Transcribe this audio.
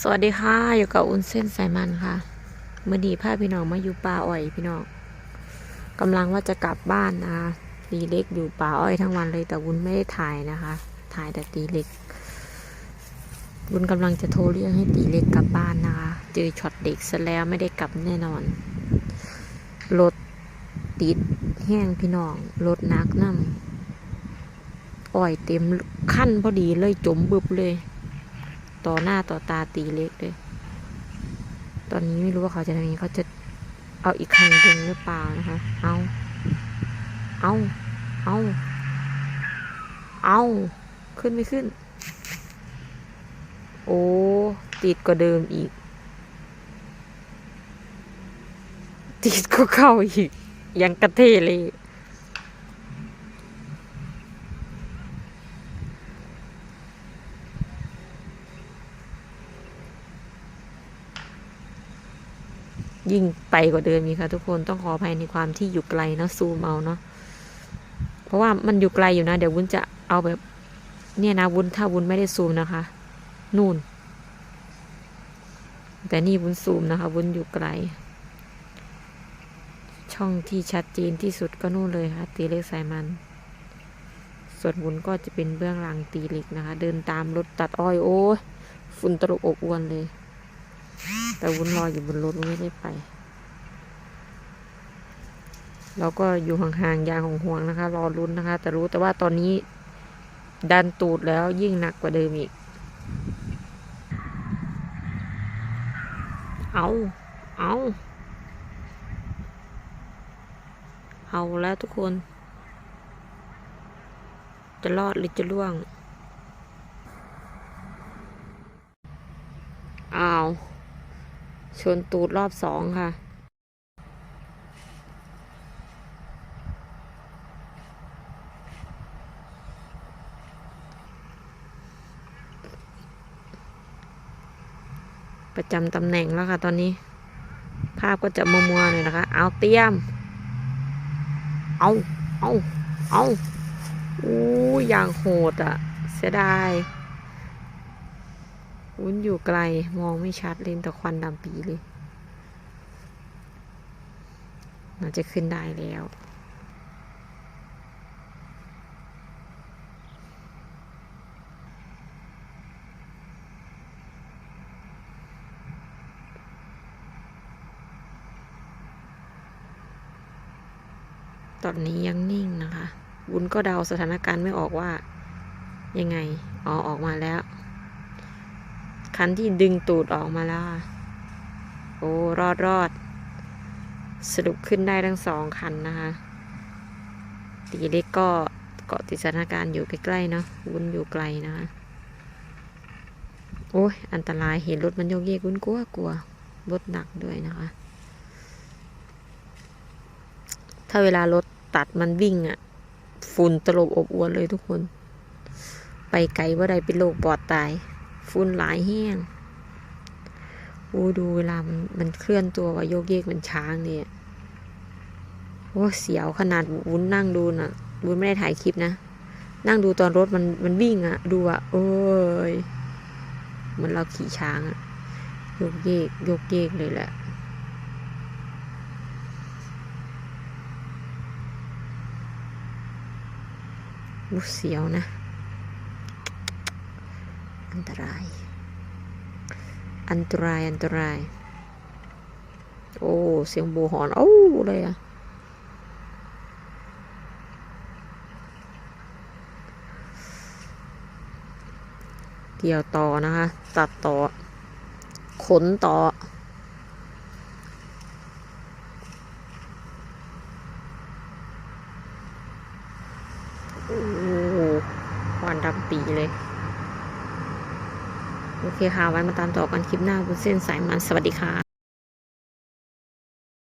สวัสดีค่ะ อยู่กับอุ้นเส้นสายมันค่ะเมื่อดีพาพี่น้องมาอยู่ป่าอ้อยพี่น้องกำลังว่าจะกลับบ้านนะคะตีเล็กอยู่ป่าอ้อยทั้งวันเลยแต่วุ้นไม่ได้ถ่ายนะคะ ถ่ายแต่ตีเล็กวุ้นกำลังจะโทรเรียกให้ตีเล็กกลับบ้านนะคะ เจอช็อตเด็กซะแล้วไม่ได้กลับแน่นอนรถติดแห้งพี่น้องรถนักน้ำอ้อยเต็มขั้นพอดีเลยจมบึบเลย ต่อหน้าต่อตาตีเล็กเลย ตอนนี้ไม่รู้ว่าเขาจะทำยังไงเขาจะเอาอีกคันดึงหรือเปล่านะคะ เอา เอา เอา เอา ขึ้นไม่ขึ้น โอ้ ติดกว่าเดิมอีก ติดก็เข้าอีก ยังกระเทเลย ยิ่งไปกว่าเดิมอีกค่ะทุกคนต้องขออภัยในความที่อยู่ไกลเนะซูมเอาเนาะเพราะว่ามันอยู่ไกลอยู่นะ เดี๋ยววุ้นจะเอาแบบ เนี่ยนะวุ้นถ้าวุ้นไม่ได้ซูมนะคะ นู่น แต่นี่วุ้นซูมนะคะวุ้นอยู่ไกล ช่องที่ชัดเจนที่สุดก็นู่นเลยค่ะ ตีเล็กสายมัน ส่วนวุ้นก็จะเป็นเบื้องหลังตีเล็กนะคะ เดินตามรถตัดอ้อยโอ้ฝุ่นตลบอบอวนเลย แต่วุ้นรออยู่บนรถวุ้นไม่ได้ไป เราก็อยู่ห่างๆยางของห่วงนะคะ รอรุ้นนะคะ แต่รู้แต่ว่าตอนนี้ ดันตูดแล้วยิ่งหนักกว่าเดิมอีก เอาเอาเอาแล้วทุกคน จะรอดหรือจะล่วง อ้าว ชนตูดรอบสองค่ะ ประจำตำแหน่งแล้วค่ะตอนนี้ ภาพก็จะมัวๆหน่อยนะคะ เอาเตรียม เอาเอาเอาอู้อย่างโหดอะ่ะ เสียดาย วุ้นอยู่ไกลมองไม่ชัดเลยแต่ควันดำปีเลยน่าจะขึ้นได้แล้ว ตอนนี้ยังนิ่งนะคะ วุ้นก็เดาสถานการณ์ไม่ออกว่า ยังไง อ๋อ ออกมาแล้ว คันที่ดึงตูดออกมาแล้วอะโอ้ รอดรอด สรุปขึ้นได้ทั้งสองคันนะคะตีเล็กก็เกาะติดสถานการณ์อยู่ใกล้ๆเนาะวุ้นอยู่ไกลนะคะ โอ้ย อันตรายเห็นรถมันโยกเยกวุ้นกลัวกลัวรถหนักด้วยนะคะ ถ้าเวลารถตัดมันวิ่งอะ่ะฝุ่นตลบอบอวนเลยทุกคน ไปไกลว่าใดเป็นโรคปอดตาย ฝุ่นหลายแห้งโอ้ดูเวลามันมันเคลื่อนตัวว่าโยกเยกเหมันช้างเนี่ยโอ้เสียวขนาดวุ้นนั่งดูน่ะวุ้นไม่ได้ถ่ายคลิปนะ นั่งดูตอนรถมันมันวิ่งอะ่ะดูอะ่ะเอ้ยเหมันเราขี่ช้างอะโยกเยกโยกเยกเลยแหละเสียวนะ อันตราย อันตราย อันตราย โอ้ เสียงบูหอน โอ้เลยอะเกี่ยวต่อนะคะ ตัดต่อ ขนต่อโอ้ควันดำปีเลย โอเคค่ะไว้มาตามต่อกันคลิปหน้าบนเส้นสายมันสวัสดีค่ะ